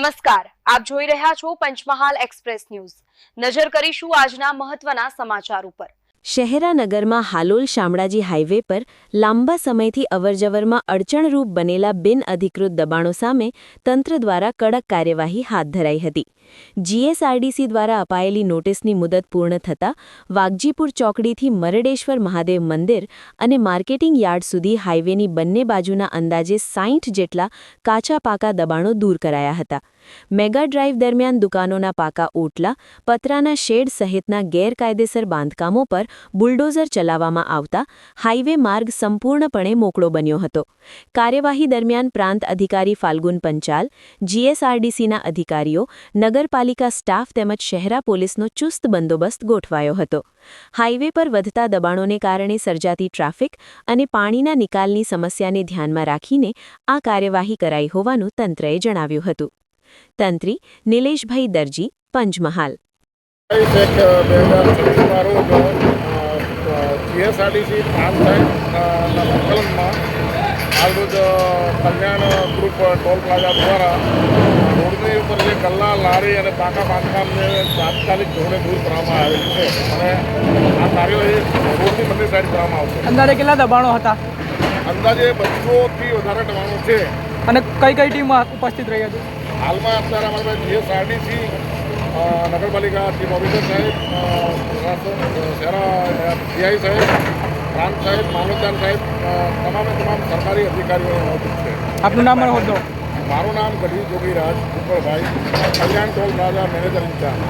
નમસ્કાર આપ જોઈ રહ્યા છો પંચમહાલ એક્સપ્રેસ ન્યૂઝ. નજર કરીશું આજના મહત્વના સમાચાર ઉપર. શહેરાનગરમાં હાલોલ શામળાજી હાઇવે પર લાંબા સમયથી અવરજવરમાં અડચણરૂપ બનેલા બિનઅધિકૃત દબાણો સામે તંત્ર દ્વારા કડક કાર્યવાહી હાથ ધરાઈ હતી. જીએસઆરડીસી દ્વારા અપાયેલી નોટિસની મુદત પૂર્ણ થતાં વાઘજીપુર ચોકડીથી મરડેશ્વર મહાદેવ મંદિર અને માર્કેટિંગ યાર્ડ સુધી હાઇવેની બંને બાજુના અંદાજે સાઠ જેટલા કાચા પાકા દબાણો દૂર કરાયા હતા. મેગા ડ્રાઈવ દરમિયાન દુકાનોના પાકા ઓટલા, પતરાના શેડ સહિતના ગેરકાયદેસર બાંધકામો પર બુલડોઝર ચલાવવામાં આવતા હાઈવે માર્ગ સંપૂર્ણપણે મોકળો બન્યો હતો. કાર્યવાહી દરમિયાન પ્રાંત અધિકારી ફાલ્ગુન પંચાલ, જીએસઆરડીસીના અધિકારીઓ, નગરપાલિકા સ્ટાફ તેમજ શહેરા પોલીસનો ચુસ્ત બંદોબસ્ત ગોઠવાયો હતો. હાઈવે પર વધતા દબાણોને કારણે સર્જાતી ટ્રાફિક અને પાણીના નિકાલની સમસ્યાને ધ્યાનમાં રાખીને આ કાર્યવાહી કરાઈ હોવાનું તંત્રએ જણાવ્યું હતું. તંત્રી નિલેશભાઈ દરજી, પંચમહાલ. જીએસઆરટીસી પ્રાંત સાહેબના સંકલનમાં આજરોજ કલ્યાણ ગ્રુપ ટોલ પ્લાઝા દ્વારા રોડની ઉપર જે ગલ્લા લારી અને પાકા બાંધકામને તાત્કાલિક ધોરણે દૂર કરવામાં આવેલ છે. અને આ કાર્યવાહી રોડની બંને સાઈડ કરવામાં આવશે. અંદાજે કેટલા દબાણો હતા? અંદાજે બસોથી વધારે દબાણો છે. અને કઈ કઈ ટીમ ઉપસ્થિત રહી હતી? હાલમાં અત્યારે અમારી પાસે જીએસઆરડીસી નગરપાલિકા ચીફ ઓફિસર સાહેબ પીઆઈ સાહેબ રામ સાહેબ માનવદાન સાહેબ તમામે તમામ સરકારી અધિકારીઓ છે. આપનું નામ હોદ્દો? મારું નામ Gadhvi Jogiraj Bhupalbhai Kalyan toll plaza manager incharge.